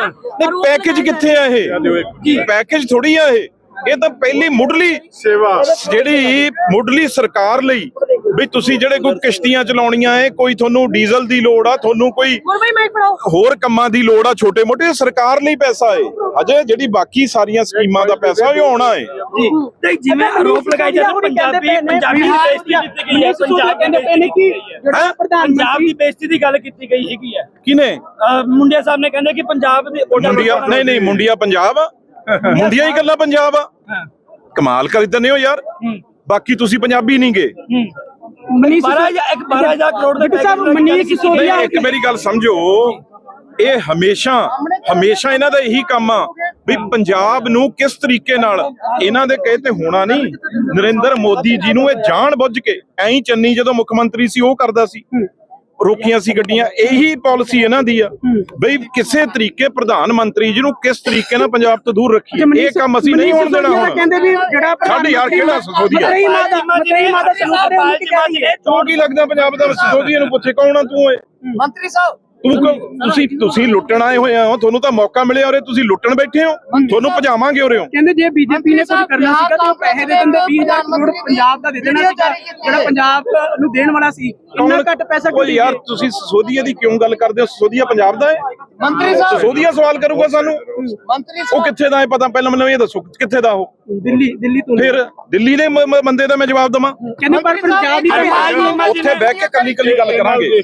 ਨਹੀਂ ਪੈਕੇਜ ਕਿੱਥੇ ਆ ਇਹ? ਪੈਕੇਜ ਥੋੜੀ ਆ ਇਹ? ਇਹ ਤਾਂ ਪਹਿਲੀ ਮੁੱਢਲੀ ਸੇਵਾ। ਜਿਹੜੀ ਮੁੱਢਲੀ ਸਰਕਾਰ ਲਈ ਵੀ ਤੁਸੀਂ ਜਿਹੜੇ ਕੋਈ ਕਿਸ਼ਤੀਆਂ ਚਲਾਉਣੀਆਂ ਏ ਕੋਈ ਤੁਹਾਨੂੰ ਡੀਜ਼ਲ ਦੀ ਲੋੜ ਆ ਤੁਹਾਨੂੰ ਕੋਈ ਹੋਰ ਕੰਮਾਂ ਦੀ ਲੋੜ ਆ ਛੋਟੇ ਮੋਟੇ ਸਰਕਾਰ ਲਈ ਪੈਸਾ ਏ। ਹਜੇ ਜਿਹੜੀ ਬਾਕੀ ਸਾਰੀਆਂ ਸਕੀਮਾਂ ਦਾ ਪੈਸਾ ਉਹ ਆਉਣਾ ਏ। ਜੀ। ਤੇ ਜਿਵੇਂ ਆਰੋਪ ਲਗਾਏ ਜਾਂਦੇ ਪੰਜਾਬੀ ਪੰਜਾਬੀ ਦੀ ਬੇਇੱਜ਼ਤੀ ਕੀਤੀ ਗਈ ਹੈ ਪੰਜਾਬ ਕਹਿੰਦੇ ਪਏ ਨੇ ਕਿ ਹੈਂ? ਪੰਜਾਬ ਦੀ ਬੇਇੱਜ਼ਤੀ ਦੀ ਗੱਲ ਕੀਤੀ ਗਈ ਹੈਗੀ ਹੈ। ਕਿਨੇ ਮੁੰਡਿਆ ਸਾਹਿਬ ਨੇ ਕਹਿੰਦੇ ਕਿ ਪੰਜਾਬ ਦੇ ਮੁੰਡਿਆ ਨਹੀਂ ਨਹੀਂ ਮੁੰਡਿਆ ਪੰਜਾਬ ਆ। ਮੁੰਡਿਆ ਹੀ ਗੱਲਾਂ ਪੰਜਾਬ ਆ। ਕਮਾਲ ਕਰ ਦਿੰਦੇ ਹੋ ਯਾਰ। ਬਾਕੀ ਤੁਸੀਂ ਪੰਜਾਬੀ ਨਹੀਂ ਗੇ। ਮਨੀਸ਼ 12000 ਇੱਕ 12000 ਕਰੋੜ ਦੇ ਸਾਹਿਬ, package ਮਨੀਸ਼ ਕੀਤੀ ਗਈ ਨਹੀਂ ਹੈ। ਇੱਕ ਮੇਰੀ ਗੱਲ ਸਮਝੋ ਇਹ ਹਮੇਸ਼ਾ ਹਮੇਸ਼ਾ ਇਹਨਾਂ ਦਾ ਇਹੀ ਕੰਮ ਆ ਵੀ ਪੰਜਾਬ ਨੂੰ ਕਿਸ ਤਰੀਕੇ ਨਾਲ ਇਹਨਾਂ ਦੇ ਕਹੇ ਤੇ ਹੋਣਾ ਨਹੀਂ ਨਰਿੰਦਰ ਮੋਦੀ ਜੀ ਨੂੰ ਇਹ ਜਾਣ ਬੁੱਝ ਕੇ ਐਂ ਚੰਨੀ ਜਦੋਂ ਮੁੱਖ ਮੰਤਰੀ ਸੀ ਉਹ ਕਰਦਾ ਸੀ ਰੋਕੀਆਂ ਸੀ ਗੱਡੀਆਂ ਇਹੀ ਪਾਲਿਸੀ ਇਹਨਾਂ ਦੀ ਆ। ਬਈ ਕਿਸੇ ਤਰੀਕੇ ਪ੍ਰਧਾਨ ਮੰਤਰੀ ਜੀ ਨੂੰ ਕਿਸ ਤਰੀਕੇ ਨਾਲ ਪੰਜਾਬ ਤੋਂ ਦੂਰ ਰੱਖੀਏ? ਇਹ ਕੰਮ ਅਸੀਂ ਨਹੀਂ ਹੋਣ ਦੇਣਾ ਹੁਣ। ਕਹਿੰਦੇ ਵੀ ਜਿਹੜਾ ਸਾਡੇ ਯਾਰ ਕਿਹੜਾ ਸਸੋਦੀਆ? ਮਤਰੇਈ ਮਾਤਾ ਮਤਰੇਈ ਮਾਤਾ ਚਲੋ ਕਿ ਲੱਗਦਾ ਪੰਜਾਬ ਦਾ ਸਸੋਦੀਆ ਨੂੰ ਪੁੱਛੇ ਕੌਣ ਆ ਤੂੰ ਏ ਮੰਤਰੀ ਸਾਹਿਬ ਤੁਸੀਂ ਤੁਸੀਂ ਲੁੱਟਣ ਆਏ ਹੋਏ ਹੋ ਤੁਹਾਨੂੰ ਤਾਂ ਮੌਕਾ ਮਿਲਿਆ ਔਰੇ ਤੁਸੀਂ ਲੁੱਟਣ ਬੈਠੇ ਹੋ। ਤੁਹਾਨੂੰ ਭਜਾਵਾਂਗੇ ਉਰੇ। ਕਹਿੰਦੇ ਜੇ ਬੀਜੇਪੀ ਨੇ ਕੁਝ ਕਰਨਾ ਸੀਗਾ ਤਾਂ ਉਹ ਪੈਸੇ ਦੇ ਦਿੰਦੇ 20000 ਕਰੋੜ ਪੰਜਾਬ ਦਾ ਦੇ ਦੇਣਾ ਸੀਗਾ ਜਿਹੜਾ ਪੰਜਾਬ ਨੂੰ ਦੇਣ ਵਾਲਾ ਸੀ। ਇੰਨਾ ਘੱਟ ਪੈਸਾ ਕਿਉਂ ਕੋਈ ਯਾਰ ਤੁਸੀਂ ਸਸੋਦੀਆ ਦੀ ਕਿਉਂ ਗੱਲ ਕਰਦੇ ਹੋ? ਸਸੋਦੀਆ ਪੰਜਾਬ ਦਾ ਹੈ? ਮੰਤਰੀ ਸਾਹਿਬ। ਸਸੋਦੀਆ ਸਵਾਲ ਕਰੂਗਾ ਸਾਨੂੰ। ਮੰਤਰੀ ਉਹ ਸਾਹਿਬ ਕਿੱਥੇ ਦਾ ਹੈ ਪਤਾ? ਪਹਿਲਾਂ ਮੈਨੂੰ ਇਹ ਦੱਸੋ ਕਿੱਥੇ ਦਾ ਉਹ? ਦਿੱਲੀ ਦਿੱਲੀ ਤੋਂ ਫਿਰ ਦਿੱਲੀ ਦੇ ਬੰਦੇ ਦਾ ਮੈਂ ਜਵਾਬ ਦਵਾਂ? ਕਹਿੰਦੇ ਪਰ ਪੰਜਾਬ ਦੀ ਉੱਥੇ ਬਹਿ ਕੇ ਕੱਲੀ ਕੱਲੀ ਗੱਲ ਕਰਾਂਗੇ।